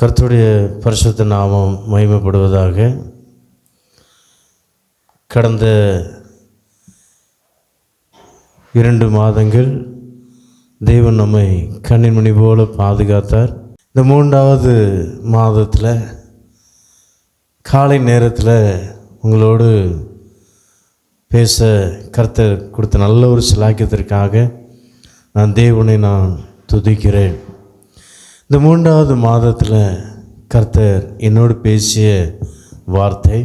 கர்த்தருடைய பரிசுத்த நாமம் மகிமைப்படுவதாக கடந்த இரண்டு மாதங்கள் தேவன் நம்மை கண்ணின்மணி போல பாதுகாத்தார். இந்த மூன்றாவது மாதத்தில் காலை நேரத்தில் உங்களோடு பேச கர்த்தர் கொடுத்த நல்ல ஒரு சிலாக்கியத்திற்காக நான் தேவனை நான் துதிக்கிறேன். இந்த மூன்றாவது மாதத்தில் கர்த்தர் என்னோடு பேசிய வார்த்தை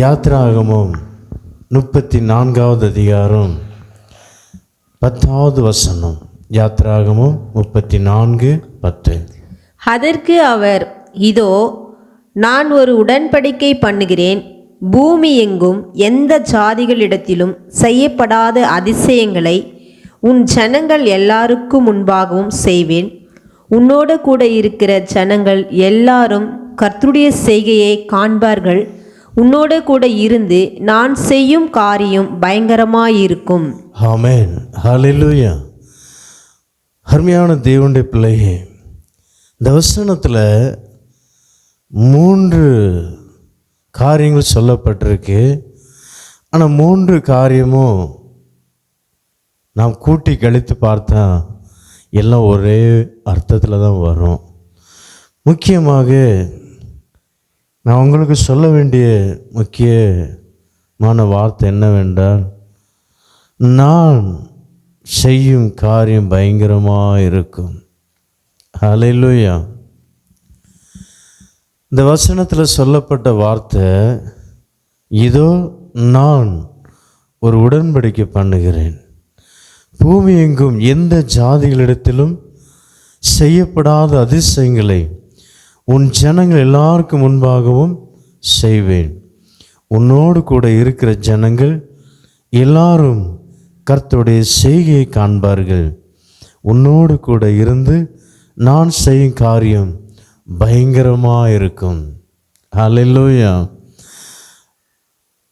யாத்ராகமும் முப்பத்தி நான்காவது அதிகாரம் பத்தாவது வசனம். யாத்ராகமும் முப்பத்தி நான்கு பத்து. அதற்கு அவர் இதோ நான் ஒரு உடன்படிக்கை பண்ணுகிறேன். பூமி எங்கும் எந்த ஜாதிகளிடத்திலும் செய்யப்படாத அதிசயங்களை உன் ஜனங்கள் எல்லாருக்கும் முன்பாகவும் செய்வேன். உன்னோட கூட இருக்கிற ஜனங்கள் எல்லாரும் கர்த்தருடைய செய்கையை காண்பார்கள். உன்னோட கூட இருந்து நான் செய்யும் காரியம் பயங்கரமாயிருக்கும். ஆமென். ஹalleluya. அருமையான தேவனுடைய பிள்ளையே இந்த வசனத்தில் மூன்று காரியங்கள் சொல்லப்பட்டிருக்கு. ஆனால் மூன்று காரியமும் நாம் கூட்டி கழித்து பார்த்தா எல்லாம் ஒரே அர்த்தத்தில் தான் வரும். முக்கியமாக நான் உங்களுக்கு சொல்ல வேண்டிய முக்கியமான வார்த்தை என்னவென்றால் நான் செய்யும் காரியம் பயங்கரமாக இருக்கும். ஹalleluya. இந்த வசனத்தில் சொல்லப்பட்ட வார்த்தை இதோ நான் ஒரு உடன்படிக்கை பண்ணுகிறேன். பூமி எங்கும் எந்த ஜாதிகளிடத்திலும் செய்யப்படாத அதிசயங்களை உன் ஜனங்கள் எல்லாருக்கும் முன்பாகவும் செய்வேன். உன்னோடு கூட இருக்கிற ஜனங்கள் எல்லாரும் கர்த்தருடைய செய்கையை காண்பார்கள். உன்னோடு கூட இருந்து நான் செய்யும் காரியம் பயங்கரமாக இருக்கும் ஹalleluya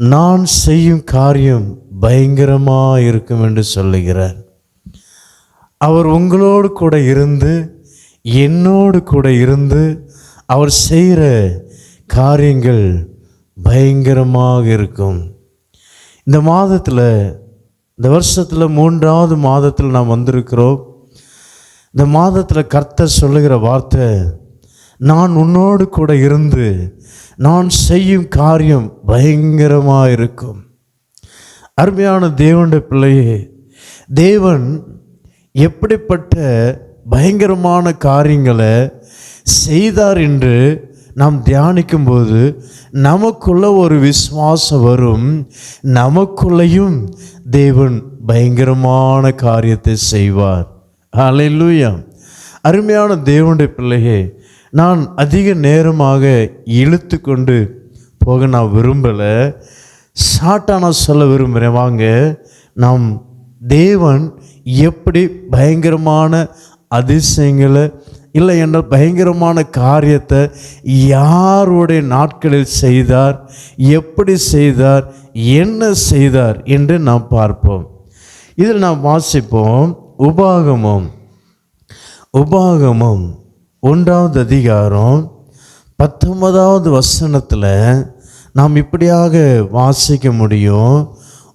நான் செய்யும் காரியம் பயங்கரமாக இருக்கும் என்று சொல்லுகிறார். அவர் உங்களோடு கூட இருந்து என்னோடு கூட இருந்து அவர் செய்கிற காரியங்கள் பயங்கரமாக இருக்கும். இந்த மாதத்தில் இந்த வருஷத்தில் மூன்றாவது மாதத்தில் நாம் வந்திருக்கிறோம். இந்த மாதத்தில் கர்த்தர் சொல்லுகிற வார்த்தை நான் உன்னோடு கூட இருந்து நான் செய்யும் காரியம் பயங்கரமாக இருக்கும் அருமையான தேவனுடைய பிள்ளையே தேவன் எப்படிப்பட்ட பயங்கரமான காரியங்களை செய்தார் என்று நாம் தியானிக்கும்போது நமக்குள்ள ஒரு விசுவாசம் வரும். நமக்குள்ளேயும் தேவன் பயங்கரமான காரியத்தை செய்வார். அலையிலூயா அருமையான தேவனுடைய பிள்ளையே நான் அதிக நேரமாக இழுத்து கொண்டு போக நான் விரும்பலை. சாட்டான சொல்ல விரும்புகிறேன் வாங்க நாம் தேவன் எப்படி பயங்கரமான அதிசயங்களை இல்லை என்றால் பயங்கரமான காரியத்தை யாருடைய நாட்களில் செய்தார் எப்படி செய்தார் என்ன செய்தார் என்று நாம் பார்ப்போம். இதில் நாம் வாசிப்போம். உபாகமம். உபாகமம் ஒன்றாவது அதிகாரம் பத்தொன்பதாவது வசனத்தில் நாம் இப்படியாக வாசிக்க முடியும்.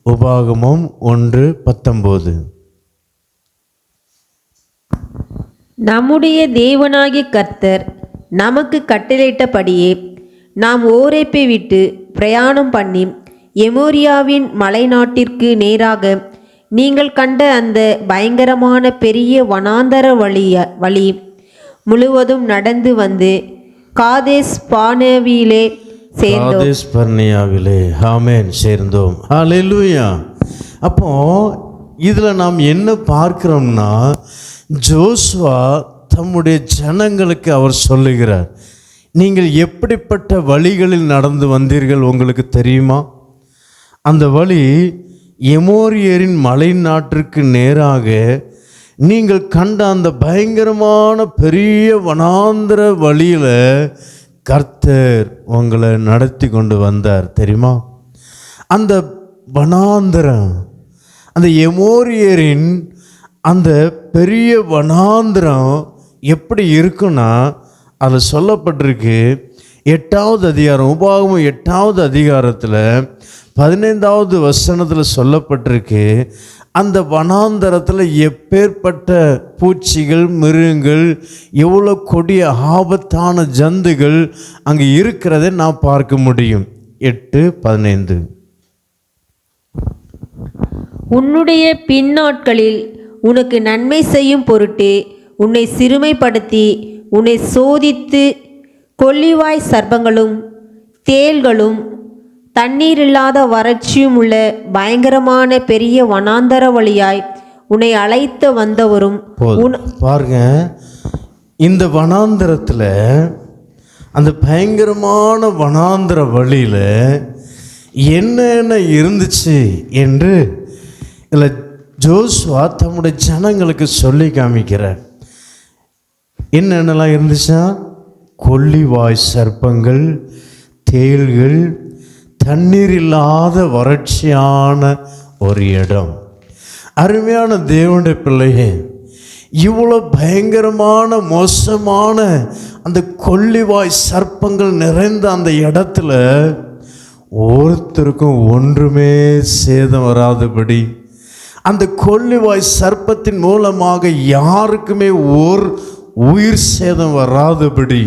உபாகமம் ஒன்று பத்தொம்போது நம்முடைய தேவனாகிய கர்த்தர் நமக்கு கட்டளையிட்டபடியே நாம் ஓரேப்பை விட்டு பிரயாணம் பண்ணி எமோரியாவின் மலைநாட்டிற்கு நேராக நீங்கள் கண்ட அந்த பயங்கரமான பெரிய வனாந்தர வழிய வழி முழுவதும் நடந்து வந்து காதேஸ் பானவியிலே சேர்ந்தோம். ஹாமேன் சேர்ந்தோம். ஹalleluya அப்போ இதில் நாம் என்ன பார்க்கிறோம்னா ஜோஸ்வா தம்முடைய ஜனங்களுக்கு அவர் சொல்லுகிறார் நீங்கள் எப்படிப்பட்ட வழிகளில் நடந்து வந்தீர்கள் உங்களுக்கு தெரியுமா? அந்த வழி எமோரியரின் மலை நாட்டிற்கு நேராக நீங்கள் கண்ட அந்த பயங்கரமான பெரிய வனாந்திர வழியில் கர்த்தர் உங்களை நடத்தி கொண்டு வந்தார் தெரியுமா? அந்த வனாந்திரம் அந்த எமோரியரின் அந்த பெரிய வனாந்திரம் எப்படி இருக்குன்னா அதில் சொல்லப்பட்டிருக்கு எட்டாவது அதிகாரம் உபாகமும் எட்டாவது அதிகாரத்தில் பதினைந்தாவது வசனத்தில் சொல்லப்பட்டிருக்கு அந்த வனாந்தரத்தில் எப்பேற்பட்ட பூச்சிகள் மிருகங்கள் எவ்வளோ கொடிய ஆபத்தான ஜந்துகள் அங்கே இருக்கிறதை நான் பார்க்க முடியும். எட்டு பதினைந்து. உன்னுடைய பின்னாட்களில் உனக்கு நன்மை செய்யும் பொருட்டு உன்னை சிறுமைப்படுத்தி உன்னை சோதித்து கொல்லிவாய் சர்ப்பங்களும் தேள்களும் தண்ணீரில்லாத வறட்சியும் உள்ள பயங்கரமான பெரிய வனாந்தர வழியாய் உன்னை அழைத்து வந்தவரும் பாருங்க இந்த வனாந்தரத்தில் அந்த பயங்கரமான வனாந்தர வழியில் என்னென்ன இருந்துச்சு என்று இதில் ஜோஸ்வா தம்முடைய ஜனங்களுக்கு சொல்லி காமிக்கிறார். என்னென்னலாம் இருந்துச்சா? கொல்லிவாய் சர்ப்பங்கள் தேள்கள் தண்ணீர் இல்லாத வறட்சியான ஒரு இடம். அருமையான தேவனுடைய பிள்ளையே இவ்வளோ பயங்கரமான மோசமான அந்த கொல்லிவாய் சர்ப்பங்கள் நிறைந்த அந்த இடத்துல ஒருத்தருக்கும் ஒன்றுமே சேதம் வராதபடி அந்த கொல்லிவாய் சர்ப்பத்தின் மூலமாக யாருக்குமே ஓர் உயிர் சேதம் வராதபடி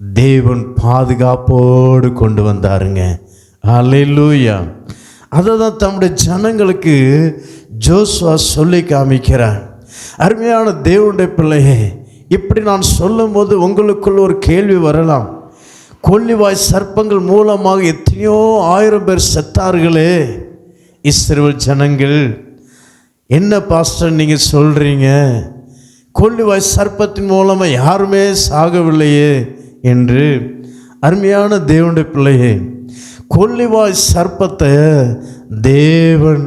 தேவன் பாதுகாப்போடு கொண்டு வந்தாருங்க. அல்லேலூயா அதை தான் தம்முடைய ஜனங்களுக்கு ஜோஸ்வா சொல்லி காமிக்கிறார். அருமையான தேவனுடைய பிள்ளையே இப்படி நான் சொல்லும்போது உங்களுக்குள்ள ஒரு கேள்வி வரலாம். கொல்லிவாய் சர்ப்பங்கள் மூலமாக எத்தனையோ ஆயிரம் பேர் செத்தார்களே. இஸ்ரேல் ஜனங்கள் என்ன பாஸ்டர் நீங்கள் சொல்கிறீங்க கொல்லிவாய் சர்ப்பத்தின் மூலமாக யாருமே சாகவில்லையே. என்று அருமையான தேவனுடைய பிள்ளையே கொல்லிவாய் சர்ப்பத்தை தேவன்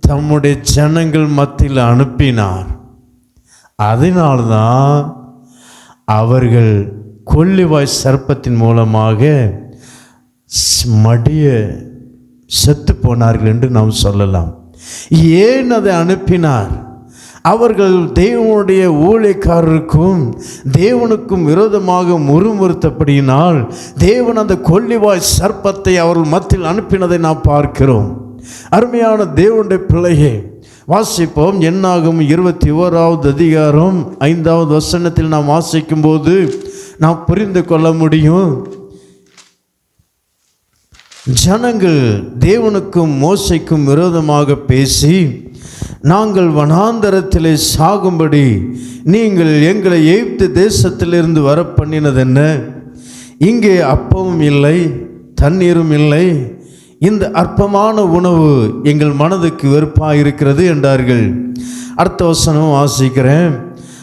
தம்முடைய ஜனங்கள் மத்தியில் அனுப்பினார். அதனால்தான் அவர்கள் கொல்லிவாய் சர்ப்பத்தின் மூலமாக மடிய செத்து போனார்கள் என்று நாம் சொல்லலாம். ஏன் அதை அனுப்பினார்? அவர்கள் தேவனுடைய ஊழியக்காரருக்கும் தேவனுக்கும் விரோதமாக முறுமுறுத்தபடியினால் தேவன் அந்த கொல்லிவாய் சர்ப்பத்தை அவர்கள் மத்தியில் அனுப்பினதை நாம் பார்க்கிறோம். அருமையான தேவனுடைய பிள்ளையே வாசிப்போம். என்னாகும் இருபத்தி ஓராவது அதிகாரம் ஐந்தாவது வசனத்தில் நாம் வாசிக்கும்போது நாம் புரிந்து கொள்ள முடியும். ஜனங்கள் தேவனுக்கும் மோசைக்கும் விரோதமாக பேசி நாங்கள் வனாந்தரத்திலே சாகும்படி நீங்கள் எங்களை எகிப்து தேசத்திலிருந்து வர பண்ணினது என்ன இங்கே அப்பமும் இல்லை தண்ணீரும் இல்லை. இந்த அற்பமான உணவு எங்கள் மனதுக்கு வெறுப்பாக இருக்கிறது என்றார்கள். அடுத்த வசனம் வாசிக்கிறேன்.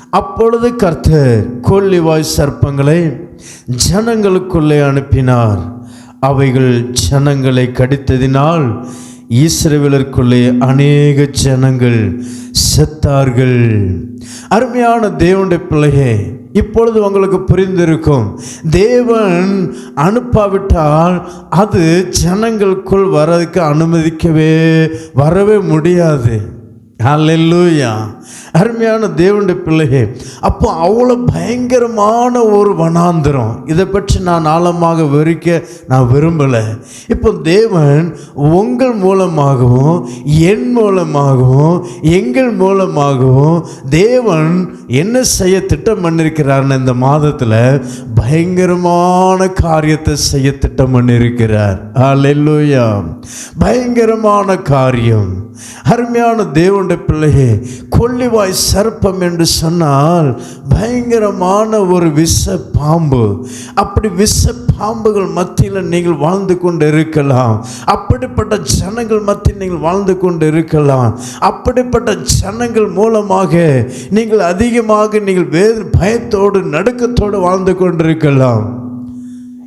அப்பொழுது கர்த்தர் கொல்லிவாய் சர்ப்பங்களை ஜனங்களுக்குள்ளே அனுப்பினார். அவைகள் ஜனங்களை கடித்ததினால் ஈஸ்ரவேலருக்குள்ளே அநேக ஜனங்கள் செத்தார்கள். அருமையான தேவனுடைய பிள்ளையே இப்பொழுது உங்களுக்கு புரிந்திருக்கும் தேவன் அனுப்பாவிட்டால் அது ஜனங்களுக்குள் வரதுக்கு அனுமதிக்கவே வரவே முடியாது. ஹalleluya அருமையான தேவனுடைய பிள்ளையே அப்போ அவ்வளோ பயங்கரமான ஒரு வனாந்திரம். இதை பற்றி நான் ஆழமாக விவரிக்க நான் விரும்பலை. இப்போ தேவன் உங்கள் மூலமாகவும் என் மூலமாகவும் எங்கள் மூலமாகவும் தேவன் என்ன செய்ய திட்டம் பண்ணியிருக்கிறார்னு இந்த மாதத்தில் பயங்கரமான காரியத்தை செய்ய திட்டம் பண்ணியிருக்கிறார் ஹalleluya பயங்கரமான காரியம். அருமையான தேவனுடைய பிள்ளையே கொல்லிவாய் சர்ப்பம் என்று சொன்னால் பயங்கரமான ஒரு விஷ பாம்பு அப்படி விஷ பாம்புகள் மத்தியில் நீங்கள் வாழ்ந்து கொண்டு இருக்கலாம். அப்படிப்பட்ட ஜனங்கள் மத்தியில் நீங்கள் வாழ்ந்து கொண்டு இருக்கலாம். அப்படிப்பட்ட ஜனங்கள் மூலமாக நீங்கள் அதிகமாக நீங்கள் வேறு பயத்தோடு நடுக்கத்தோடு வாழ்ந்து கொண்டிருக்கலாம்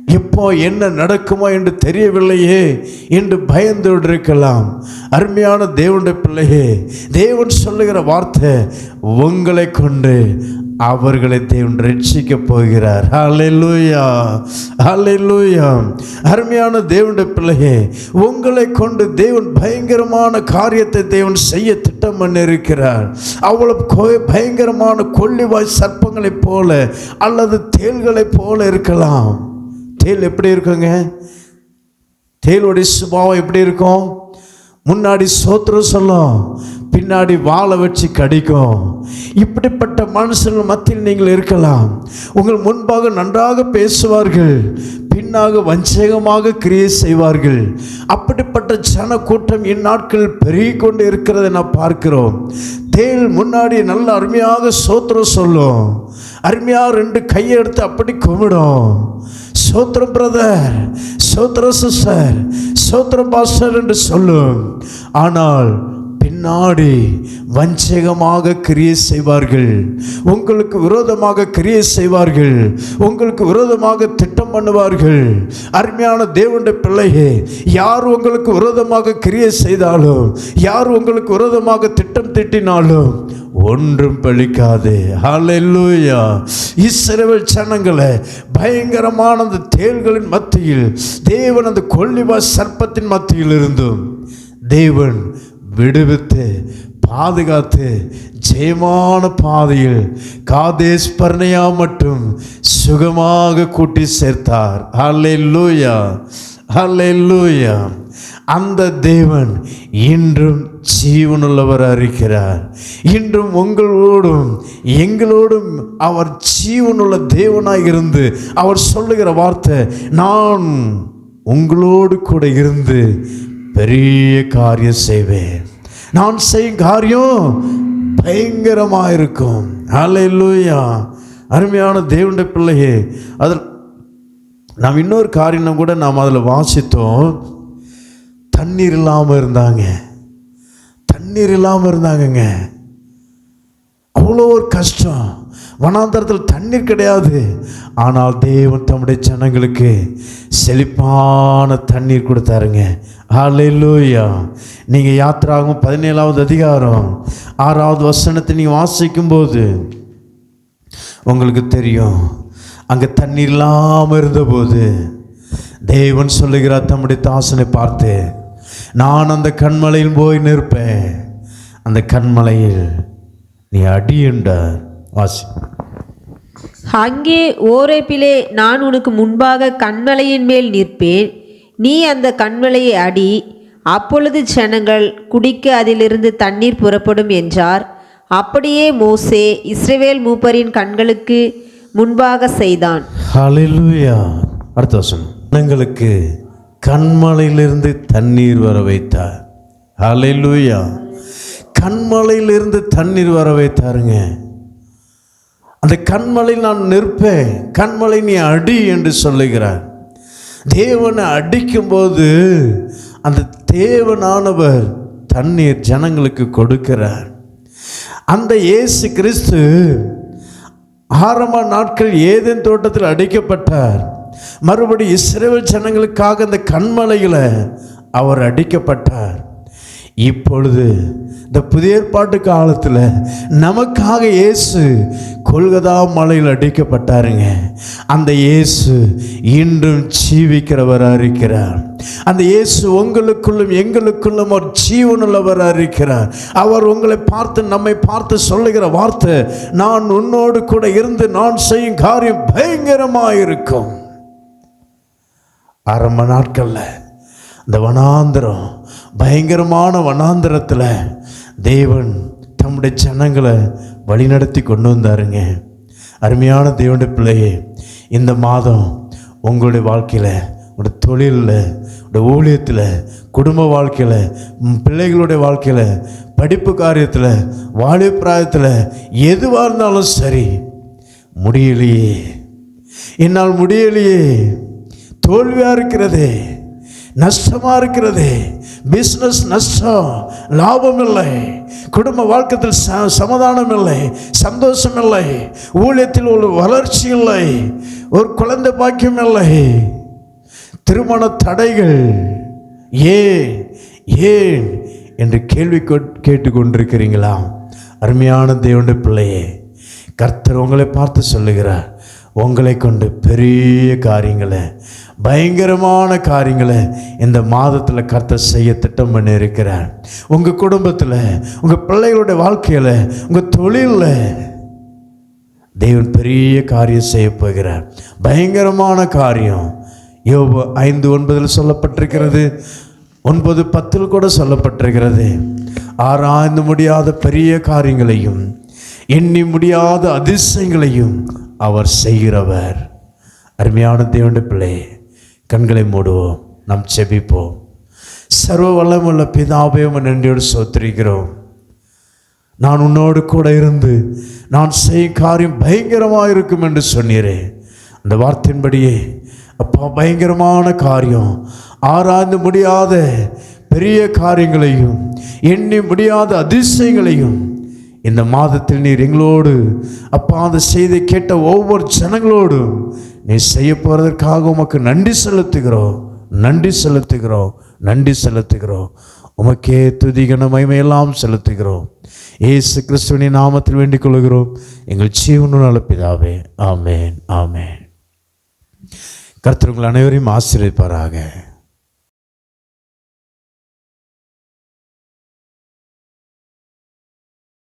எப்போ என்ன நடக்குமோ என்று தெரியவில்லையே என்று பயந்து இருக்கலாம் அருமையான தேவனுடைய பிள்ளையே தேவன் சொல்லுகிற வார்த்தை உங்களை கொண்டு அவர்களை தேவன் ரட்சிக்க போகிறார். ஹalleluya லூயா அருமையான தேவனுடைய பிள்ளையே உங்களை கொண்டு தேவன் பயங்கரமான காரியத்தை தேவன் செய்ய திட்டம் பண்ணியிருக்கிறார். அவ்வளவு பயங்கரமான கொள்ளிவாய் சர்ப்பங்களைப் போல அல்லது தேள்களைப் போல இருக்கலாம். தேல் எப்படி இருக்குங்க? தேலுடைய சுபாவம் எப்படி இருக்கும்? முன்னாடி சோத்திரம் சொல்லும் பின்னாடி வாழை வச்சு கடிக்கும். இப்படிப்பட்ட மனுஷர்கள் மத்தியில் நீங்கள் இருக்கலாம். உங்கள் முன்பாக நன்றாக பேசுவார்கள் பின்னாக வஞ்சகமாக கிரியை செய்வார்கள். அப்படிப்பட்ட ஜன கூட்டம் இந்நாட்கள் பெருகி கொண்டு இருக்கிறதை நான் பார்க்கிறோம். தேல் முன்னாடி நல்ல அருமையாக சோத்திரம் சொல்லும். அருமையாக ரெண்டு கையை எடுத்து அப்படி கும்பிடும். சோத்திரம் பிரதர் சோத்திரம் சிஸ்டர் சோத்திரம் பாஸ்டர் என்று சொல்லும். ஆனால் பின்னாடி வஞ்சகமாக கிரியை செய்வார்கள். உங்களுக்கு விரோதமாக கிரியை செய்வார்கள். உங்களுக்கு விரோதமாக திட்டம் பண்ணுவார்கள். அருமையான தேவனுடைய பிள்ளையே யார் உங்களுக்கு விரோதமாக கிரியை செய்தாலும் யார் உங்களுக்கு விரோதமாக திட்டம் திட்டினாலும் ஒன்றும் பலிக்காது ஹலெல்லூயா இஸ்ரவேல் ஜனங்களை பயங்கரமான அந்த தேள்களின் மத்தியில் தேவன் அந்த கொள்ளிவா சர்ப்பத்தின் மத்தியில் இருந்தும் தேவன் விடுவித்து பாதுகாத்து ஜெயமான பாதையில் காதேஸ் பர்ணையா மட்டும் சுகமாக கூட்டி சேர்த்தார். அல்லே லூயா அல்லே லூயா அந்த தேவன் இன்றும் ஜீவனுள்ளவர் இருக்கிறார் இன்றும் உங்களோடும் எங்களோடும் அவர் ஜீவனுள்ள தேவனாக இருந்து அவர் சொல்லுகிற வார்த்தை நான் உங்களோடு கூட இருந்து பெரிய காரியம் செய்வேன். நான் செய்யும் காரியம் பயங்கரமாக இருக்கும் ஹalleluya அருமையான தேவண்ட பிள்ளையே அதில் நாம் இன்னொரு காரியம் கூட நாம் அதில் வாசித்தோம். தண்ணீர் இல்லாமல் இருந்தாங்க. தண்ணீர் இல்லாமல் இருந்தாங்கங்க. அவ்வளோ ஒரு கஷ்டம். வனாந்தரத்தில் தண்ணீர் கிடையாது. ஆனால் தேவன் தம்முடைய ஜனங்களுக்கு செழிப்பான தண்ணீர் கொடுத்தாருங்க. ஹலெல்லூயா நீங்கள் யாத்திராகும் பதினேழாவது அதிகாரம் ஆறாவது வசனத்தை நீங்கள் வாசிக்கும் போது உங்களுக்கு தெரியும். அங்கே தண்ணீர் இல்லாமல் இருந்தபோது தேவன் சொல்லுகிறார் தம்முடைய தாசனை பார்த்து நான் அந்த கண்மலையில் போய் நிற்பேன். அந்த கண்மலையில் நீ அடி என்றார். வாசி. அங்கே ஓரேப்பிலே நான் உனக்கு முன்பாக கண்மலையின் மேல் நிற்பேன். நீ அந்த கண்மலையை அடி அப்பொழுது ஜனங்கள் குடிக்க அதிலிருந்து தண்ணீர் புறப்படும் என்றார். அப்படியே மோசே இஸ்ரவேல் மூப்பரின் கண்களுக்கு முன்பாக செய்தான். அடுத்த வசனம். ஜனங்களுக்கு கண்மலையிலிருந்து தண்ணீர் வர வைத்தார். ஹalleluya. கண்மலையிலிருந்து தண்ணீர் வர வைத்தாருங்க. அந்த கண்மலையில் நான் நிற்பேன். கண்மலை நீ அடி என்று சொல்லுகிறார். தேவனை அடிக்கும்போது அந்த தேவனானவர் தண்ணீர் ஜனங்களுக்கு கொடுக்கிறார். அந்த இயேசு கிறிஸ்து ஆரம்ப நாட்கள் ஏதேன் தோட்டத்தில் அடிக்கப்பட்டார். மறுபடி இஸ்ரேல் ஜனங்களுக்காக அந்த கண்மலையில் அவர் அடிக்கப்பட்டார். இப்பொழுது இந்த புதிய ஏற்பாட்டு காலத்தில் நமக்காக இயேசு கொல்கதா மலையில் அடிக்கப்பட்டாருங்க. அந்த இயேசு இன்றும் ஜீவிக்கிறவராக இருக்கிறார். அந்த இயேசு உங்களுக்குள்ளும் எங்களுக்குள்ளும் ஒரு ஜீவனுள்ளவராக இருக்கிறார். அவர் உங்களை பார்த்து நம்மை பார்த்து சொல்லுகிற வார்த்தை நான் உன்னோடு கூட இருந்து நான் செய்யும் காரியம் பயங்கரமாக இருக்கும் அரை மணி நாட்களில் இந்த வனாந்திரம் பயங்கரமான வனாந்திரத்தில் தேவன் தம்முடைய ஜனங்களை வழிநடத்தி கொண்டு வந்தாருங்க. அருமையான தேவனுடைய பிள்ளையே இந்த மாதம் உங்களுடைய வாழ்க்கையில் உங்களுடைய தொழிலில் உங்களுடைய ஊழியத்தில் குடும்ப வாழ்க்கையில் பிள்ளைகளுடைய வாழ்க்கையில் படிப்பு காரியத்தில் வாலிபிராயத்தில் எதுவாக இருந்தாலும் சரி முடியலையே. என்னால் முடியலையே. தோல்வியாக இருக்கிறதே. நஷ்டமாக இருக்கிறதே. பிஸ்னஸ் நஷ்டம். லாபம் இல்லை குடும்ப வாழ்க்கத்தில் ச சமாதானம் இல்லை சந்தோஷம் இல்லை ஊழியத்தில் ஒரு வளர்ச்சி இல்லை. ஒரு குழந்தை பாக்கியம் இல்லை. திருமண தடைகள் ஏன் ஏன் என்று கேள்வி கேட்டுக்கொண்டிருக்கிறீங்களா? அருமையான தேவனுடைய பிள்ளையே கர்த்தர் உங்களை பார்த்து சொல்லுகிறார். உங்களை கொண்டு பெரிய காரியங்களை பயங்கரமான காரியங்களை இந்த மாதத்தில் கர்த்தர் செய்ய திட்டம் பண்ணி இருக்கிறார் உங்கள் குடும்பத்தில் உங்கள் பிள்ளைகளுடைய வாழ்க்கையில் உங்கள் தொழிலில் தேவன் பெரிய காரியம் செய்ய போகிறார். பயங்கரமான காரியம். யோபு ஐந்து ஒன்பதில் சொல்லப்பட்டிருக்கிறது. ஒன்பது பத்தில் கூட சொல்லப்பட்டிருக்கிறது. ஆராய்ந்து முடியாத பெரிய காரியங்களையும் எண்ணி முடியாத அதிசயங்களையும் அவர் செய்கிறவர். அருமையான தேவண்ட பிள்ளை கண்களை மூடுவோம். நாம் செபிப்போம் சர்வ வல்லமுள்ள பிதாவே உம்மை நன்றியோடு சோத்திரிக்கிறோம் நான் உன்னோடு கூட இருந்து நான் செய்யும் காரியம் பயங்கரமாக இருக்கும் என்று சொன்னீரே. அந்த வார்த்தையின்படியே அப்பா பயங்கரமான காரியம். ஆராய்ந்து முடியாத பெரிய காரியங்களையும் எண்ணி முடியாத அதிசயங்களையும் இந்த மாதத்தில் நீர் எங்களோடு அப்பா அந்த செய்தி கேட்ட ஒவ்வொரு ஜனங்களோடும் நீ செய்ய போகிறதற்காக உமக்கு நன்றி செலுத்துகிறோம். நன்றி செலுத்துகிறோம். நன்றி செலுத்துகிறோம். உமக்கே துதிகன மகிமையெல்லாம் செலுத்துகிறோம். ஏசு கிறிஸ்துவின் நாமத்தில் வேண்டிக் கொள்கிறோம். எங்கள் ஜீவனு நலப்பிதாவே ஆமேன். ஆமேன். கருத்தர்கள் அனைவரையும் ஆசிரியப்பாராக